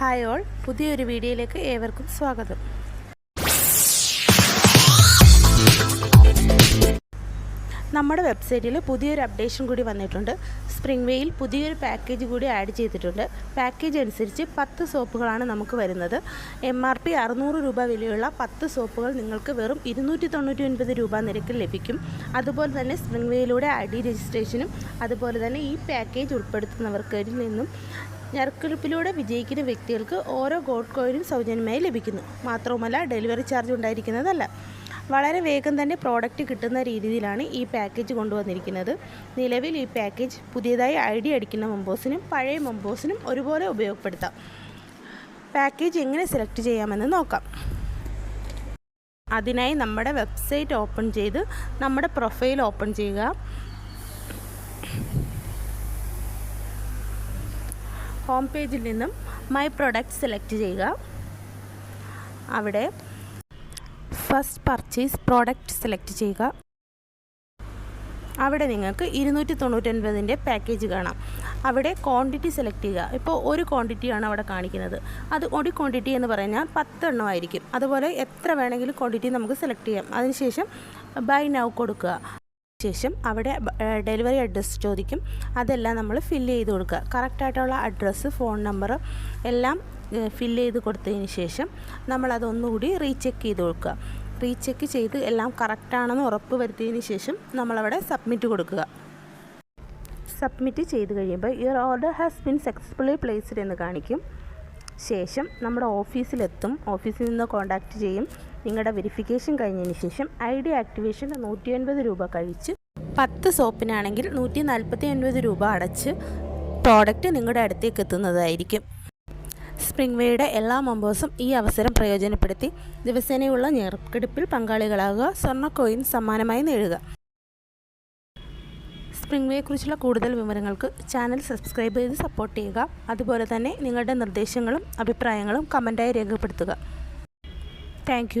Hi all. പുതിയൊരു വീഡിയോയിലേക്ക് ഏവർക്കും സ്വാഗതം. നമ്മുടെ വെബ്സൈറ്റിൽ പുതിയൊരു അപ്ഡേഷൻ കൂടി വന്നിട്ടുണ്ട്. സ്പ്രിംഗ് വേയിൽ പുതിയൊരു പാക്കേജ് കൂടി ആഡ് ചെയ്തിട്ടുണ്ട്. പാക്കേജ് അനുസരിച്ച് പത്ത് സോപ്പുകളാണ് നമുക്ക് വരുന്നത്. എം ആർ പി അറുന്നൂറ് രൂപ വിലയുള്ള പത്ത് സോപ്പുകൾ നിങ്ങൾക്ക് വെറും ഇരുന്നൂറ്റി തൊണ്ണൂറ്റി ഒൻപത് രൂപ നിരക്കിൽ ലഭിക്കും. അതുപോലെ തന്നെ സ്പ്രിംഗ് വേയിലൂടെ ഐ ഡി രജിസ്ട്രേഷനും അതുപോലെ തന്നെ ഈ പാക്കേജ് ഉൾപ്പെടുത്തുന്നവർക്കിൽ നിന്നും ഞെറുക്കെടുപ്പിലൂടെ വിജയിക്കുന്ന വ്യക്തികൾക്ക് ഓരോ ഗോൾഡ് കോയിനും സൗജന്യമായി ലഭിക്കുന്നു. മാത്രവുമല്ല ഡെലിവറി ചാർജ് ഉണ്ടായിരിക്കുന്നതല്ല. വളരെ വേഗം തന്നെ പ്രോഡക്റ്റ് കിട്ടുന്ന രീതിയിലാണ് ഈ പാക്കേജ് കൊണ്ടുവന്നിരിക്കുന്നത്. നിലവിൽ ഈ പാക്കേജ് പുതിയതായി ഐ ഡി അടിക്കുന്ന മെമ്പേഴ്സിനും പഴയ മെമ്പേഴ്സിനും ഒരുപോലെ ഉപയോഗപ്പെടുത്താം. പാക്കേജ് എങ്ങനെ സെലക്ട് ചെയ്യാമെന്ന് നോക്കാം. അതിനായി നമ്മുടെ വെബ്സൈറ്റ് ഓപ്പൺ ചെയ്ത് നമ്മുടെ പ്രൊഫൈൽ ഓപ്പൺ ചെയ്യുക. ഹോം പേജിൽ നിന്നും മൈ പ്രൊഡക്റ്റ് സെലക്ട് ചെയ്യുക. അവിടെ ഫസ്റ്റ് പർച്ചേസ് പ്രോഡക്റ്റ് സെലക്ട് ചെയ്യുക. അവിടെ നിങ്ങൾക്ക് ഇരുന്നൂറ്റി തൊണ്ണൂറ്റൊൻപതിന്റെ പാക്കേജ് കാണാം. അവിടെ ക്വാണ്ടിറ്റി സെലക്ട് ചെയ്യുക. ഇപ്പോൾ ഒരു ക്വാണ്ടിറ്റിയാണ് അവിടെ കാണിക്കുന്നത്. അത് ഒരു ക്വാണ്ടിറ്റി എന്ന് പറഞ്ഞാൽ പത്തെണ്ണമായിരിക്കും അതുപോലെ എത്ര വേണമെങ്കിലും ക്വാണ്ടിറ്റി നമുക്ക് സെലക്ട് ചെയ്യാം. അതിനുശേഷം ബൈ നൗ കൊടുക്കുക. ശേഷം അവിടെ ഡെലിവറി അഡ്രസ്സ് ചോദിക്കും. അതെല്ലാം നമ്മൾ ഫില്ല് ചെയ്ത് കൊടുക്കുക. കറക്റ്റായിട്ടുള്ള അഡ്രസ്സ് ഫോൺ നമ്പർ എല്ലാം ഫില്ല് ചെയ്ത് കൊടുത്തതിന് ശേഷം നമ്മളതൊന്നുകൂടി റീചെക്ക് ചെയ്ത് കൊടുക്കുക. റീചെക്ക് ചെയ്ത് എല്ലാം കറക്റ്റാണെന്ന് ഉറപ്പ് വരുത്തിയതിന് ശേഷം നമ്മളവിടെ സബ്മിറ്റ് കൊടുക്കുക. സബ്മിറ്റ് ചെയ്ത് കഴിയുമ്പോൾ your order has been successfully placed എന്ന് കാണിക്കും. ശേഷം നമ്മുടെ ഓഫീസിലെത്തും. ഓഫീസിൽ നിന്ന് കോൺടാക്റ്റ് ചെയ്യും. നിങ്ങളുടെ വെരിഫിക്കേഷൻ കഴിഞ്ഞതിന് ശേഷം ഐ ഡി ആക്ടിവേഷൻ നൂറ്റി അൻപത് രൂപ കഴിച്ച് പത്ത് സോപ്പിനാണെങ്കിൽ നൂറ്റി നാൽപ്പത്തി ഒൻപത് രൂപ അടച്ച് പ്രോഡക്റ്റ് നിങ്ങളുടെ അടുത്തേക്ക് എത്തുന്നതായിരിക്കും. സ്പ്രിംഗ്വേയുടെ എല്ലാ മെമ്പേഴ്സും ഈ അവസരം പ്രയോജനപ്പെടുത്തി ദിവസേനയുള്ള ഞെറുക്കെടുപ്പിൽ പങ്കാളികളാകുക സ്വർണ കോയിൻ സമ്മാനമായി നേടുക. സ്പ്രിംഗ് വേയെക്കുറിച്ചുള്ള കൂടുതൽ വിവരങ്ങൾക്ക് ചാനൽ സബ്സ്ക്രൈബ് ചെയ്ത് സപ്പോർട്ട് ചെയ്യുക. അതുപോലെ തന്നെ നിങ്ങളുടെ നിർദ്ദേശങ്ങളും അഭിപ്രായങ്ങളും കമന്റായി രേഖപ്പെടുത്തുക. താങ്ക്